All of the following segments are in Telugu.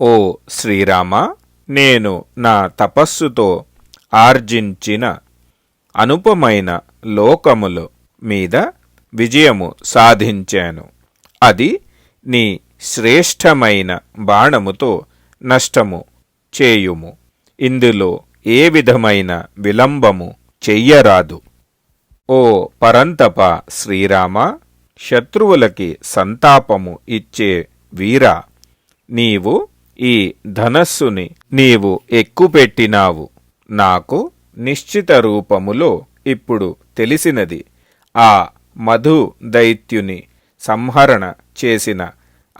ఓ శ్రీరామ నేను నా తపస్సుతో ఆర్జించిన అనుపమైన లోకములు మీద విజయము సాధించాను. అది నీ శ్రేష్టమైన బాణముతో నష్టము చేయుము. ఇందులో ఏ విధమైన విలంబము చెయ్యరాదు. ఓ పరంతప శ్రీరామ శత్రువులకి సంతాపము ఇచ్చే వీరా నీవు ఈ ధనస్సుని నీవు ఎక్కుపెట్టినావు. నాకు నిశ్చిత రూపములో ఇప్పుడు తెలిసినది. ఆ మధు దైత్యుని సంహరణ చేసిన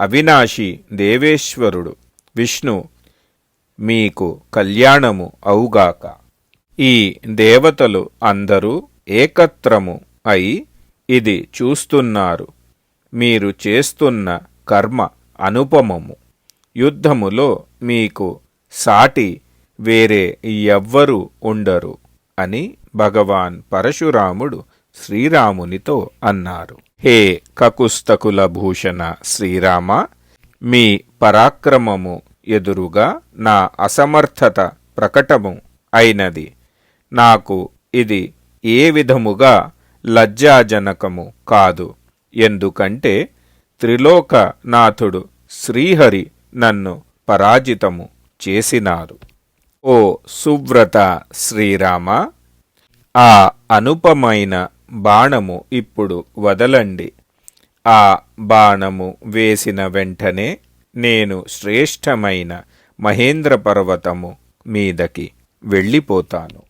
అవినాశి దేవేశ్వరుడు విష్ణు మీకు కళ్యాణము అవుగాక. ఈ దేవతలు అందరూ ఏకత్రము అయి ఇది చూస్తున్నారు. మీరు చేస్తున్న కర్మ అనుపమము. యుద్ధములో మీకు సాటి వేరే ఎవ్వరు ఉండరు అని భగవాన్ పరశురాముడు శ్రీరామునితో అన్నారు. హే కకుస్తకుల భూషణ శ్రీరామ మీ పరాక్రమము ఎదురుగా నా అసమర్థత ప్రకటము అయినది. నాకు ఇది ఏ విధముగా లజ్జాజనకము కాదు. ఎందుకంటే త్రిలోకనాథుడు శ్రీహరి నన్ను పరాజితము చేసినారు. ఓ సువ్రత శ్రీరామ ఆ అనుపమైన బాణము ఇప్పుడు వదలండి. ఆ బాణము వేసిన వెంటనే నేను శ్రేష్టమైన మహేంద్ర పర్వతము మీదకి వెళ్ళిపోతాను.